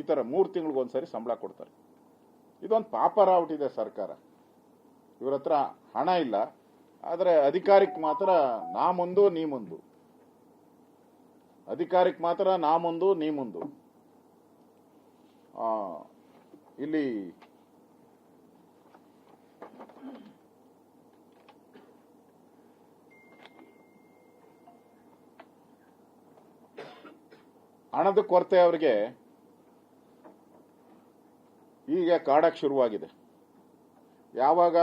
ಈ ಥರ ಮೂರು ತಿಂಗಳಿಗೊಂದ್ಸರಿ ಸಂಬಳ ಕೊಡ್ತಾರೆ. ಇದೊಂದು ಪಾಪರಾವುಟಿದೆ ಸರ್ಕಾರ. ಇವ್ರ ಹತ್ರ ಹಣ ಇಲ್ಲ. ಆದರೆ ಅಧಿಕಾರಕ್ಕೆ ಮಾತ್ರ ನಾ ಮುಂದು, ನೀ ಮುಂದು. ಅಧಿಕಾರಕ್ಕೆ ಮಾತ್ರ ನಾ ಮುಂದು, ನೀ ಮುಂದು. ಇಲ್ಲಿ ಹಣದ ಕೊರತೆ ಅವರಿಗೆ ಈಗ ಕಾಡಕ್ಕೆ ಶುರುವಾಗಿದೆ. ಯಾವಾಗ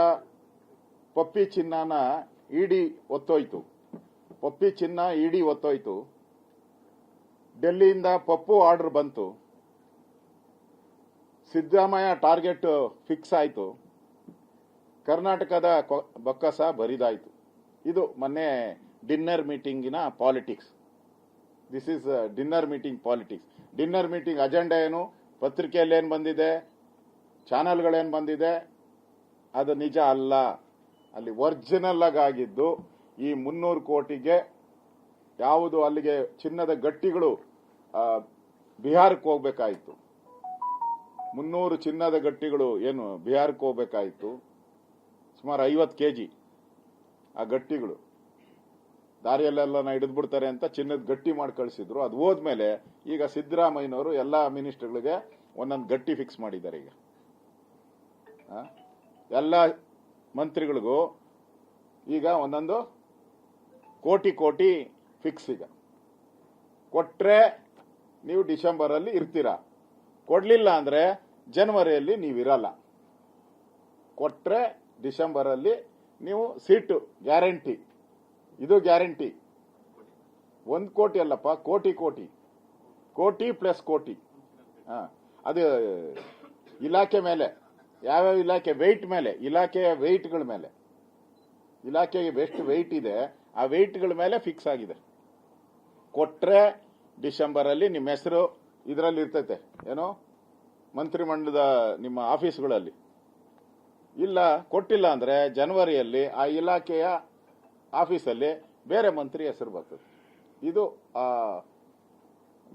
ಪಪ್ಪಿ ಚಿನ್ನನ ಇಡಿ ಒತ್ತೋಯ್ತು, ಪಪ್ಪಿ ಚಿನ್ನ ಇಡಿ ಒತ್ತೋಯ್ತು, ಡೆಲ್ಲಿಯಿಂದ ಪಪ್ಪು ಆರ್ಡರ್ ಬಂತು, ಸಿದ್ದರಾಮಯ್ಯ ಟಾರ್ಗೆಟ್ ಫಿಕ್ಸ್ ಆಯಿತು, ಕರ್ನಾಟಕದ ಬೊಕ್ಕಸ ಬರಿದಾಯಿತು. ಇದು ಮೊನ್ನೆ dinner ಮೀಟಿಂಗಿನ politics. This is dinner meeting politics dinner meeting agenda ಏನು? ಪತ್ರಿಕೆಯಲ್ಲಿ ಏನು ಬಂದಿದೆ? ಚಾನೆಲ್ಗಳೇನು ಬಂದಿದೆ? ಅದು ನಿಜ ಅಲ್ಲ. ಅಲ್ಲಿ ಒರಿಜಿನಲ್ ಆಗಿದ್ದು ಈ ಮುನ್ನೂರು ಕೋಟಿಗೆ ಯಾವುದು ಅಲ್ಲಿಗೆ ಚಿನ್ನದ ಗಟ್ಟಿಗಳು ಬಿಹಾರಕ್ಕೆ ಹೋಗ್ಬೇಕಾಯಿತು. ಮುನ್ನೂರು ಚಿನ್ನದ ಗಟ್ಟಿಗಳು ಏನು ಬಿಹಾರಕ್ಕೆ ಹೋಗ್ಬೇಕಾಯಿತು. ಸುಮಾರು ಐವತ್ತು ಕೆ ಜಿ ಆ ಗಟ್ಟಿಗಳು. ದಾರಿಯಲ್ಲೆಲ್ಲ ಹಿಡಿದು ಬಿಡ್ತಾರೆ ಅಂತ ಚಿನ್ನದ ಗಟ್ಟಿ ಮಾಡಿ ಕಳಿಸಿದ್ರು. ಅದು ಹೋದ್ಮೇಲೆ ಈಗ ಸಿದ್ದರಾಮಯ್ಯನವರು ಎಲ್ಲ ಮಿನಿಸ್ಟರ್ಗಳಿಗೆ ಒಂದೊಂದು ಗಟ್ಟಿ ಫಿಕ್ಸ್ ಮಾಡಿದ್ದಾರೆ ಈಗ? ಎಲ್ಲ ಮಂತ್ರಿಗಳಿಗೂ ಈಗ ಒಂದೊಂದು ಕೋಟಿ ಕೋಟಿ ಫಿಕ್ಸ್ ಈಗ. ಕೊಟ್ರೆ ನೀವು ಡಿಸೆಂಬರ್ ಅಲ್ಲಿ ಇರ್ತೀರಾ? ಕೊಡ್ಲಿಲ್ಲ ಅಂದ್ರೆ ಜನವರಿಯಲ್ಲಿ ನೀವಿರಲ್ಲ ಕೊಟ್ರೆ ಡಿಸೆಂಬರ್ ಅಲ್ಲಿ ನೀವು ಸೀಟು ಗ್ಯಾರಂಟಿ ಇದು ಗ್ಯಾರಂಟಿ ಒಂದು ಕೋಟಿ ಅಲ್ಲಪ್ಪ, ಕೋಟಿ ಕೋಟಿ. ಕೋಟಿ ಪ್ಲಸ್ ಕೋಟಿ. ಹಾಂ. ಅದು ಇಲಾಖೆ ಮೇಲೆ. ಯಾವ್ಯಾವ ಇಲಾಖೆ ವೆಯ್ಟ್ ಮೇಲೆ ಇಲಾಖೆಯ ವೆಯ್ಟ್ಗಳ ಮೇಲೆ. ಇಲಾಖೆಗೆ ಎಷ್ಟು ವೆಯ್ಟ್ ಇದೆ ಆ ವೆಯ್ಟ್ಗಳ ಮೇಲೆ ಫಿಕ್ಸ್ ಆಗಿದೆ. ಕೊಟ್ರೆ ಡಿಸೆಂಬರ್ ಅಲ್ಲಿ ನಿಮ್ಮ ಹೆಸರು ಇದರಲ್ಲಿ ಇರ್ತೈತೆ. ಏನೋ? ಮಂತ್ರಿಮಂಡಲದ ನಿಮ್ಮ ಆಫೀಸ್ಗಳಲ್ಲಿ. ಇಲ್ಲ ಕೊಟ್ಟಿಲ್ಲ ಅಂದ್ರೆ ಜನವರಿಯಲ್ಲಿ ಆ ಇಲಾಖೆಯ ಆಫೀಸಲ್ಲಿ ಬೇರೆ ಮಂತ್ರಿ ಹೆಸರು ಬರ್ತದೆ. ಇದು ಆ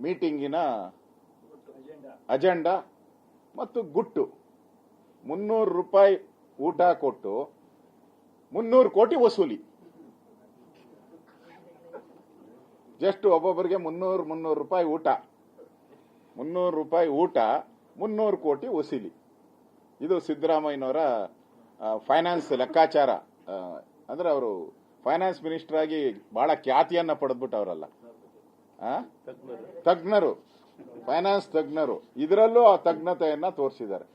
ಮೀಟಿಂಗಿನ ಅಜೆಂಡಾ ಮತ್ತು ಗುಟ್ಟು. ಮುನ್ನೂರು ರೂಪಾಯಿ ಊಟ ಕೊಟ್ಟು ಮುನ್ನೂರು ಕೋಟಿ ವಸೂಲಿ. ಜಸ್ಟ್ ಒಬ್ಬೊಬ್ಬರಿಗೆ ಮುನ್ನೂರು ಮುನ್ನೂರು ರೂಪಾಯಿ ಊಟ. ಮುನ್ನೂರು ರೂಪಾಯಿ ಊಟ, ಮುನ್ನೂರು ಕೋಟಿ ವಸೂಲಿ. ಇದು ಸಿದ್ದರಾಮಯ್ಯನವರ ಫೈನಾನ್ಸ್ ಲೆಕ್ಕಾಚಾರ. ಅಂದ್ರೆ ಅವರು ಫೈನಾನ್ಸ್ ಮಿನಿಸ್ಟರ್ ಆಗಿ ಬಹಳ ಖ್ಯಾತಿಯನ್ನ ಪಡೆದ್ಬಿಟ್ಟು ಅವರಲ್ಲ. ತಜ್ಞರು. ಫೈನಾನ್ಸ್ ತಜ್ಞರು. ಇದರಲ್ಲೂ ಆ ತಜ್ಞತೆಯನ್ನ ತೋರಿಸಿದ್ದಾರೆ.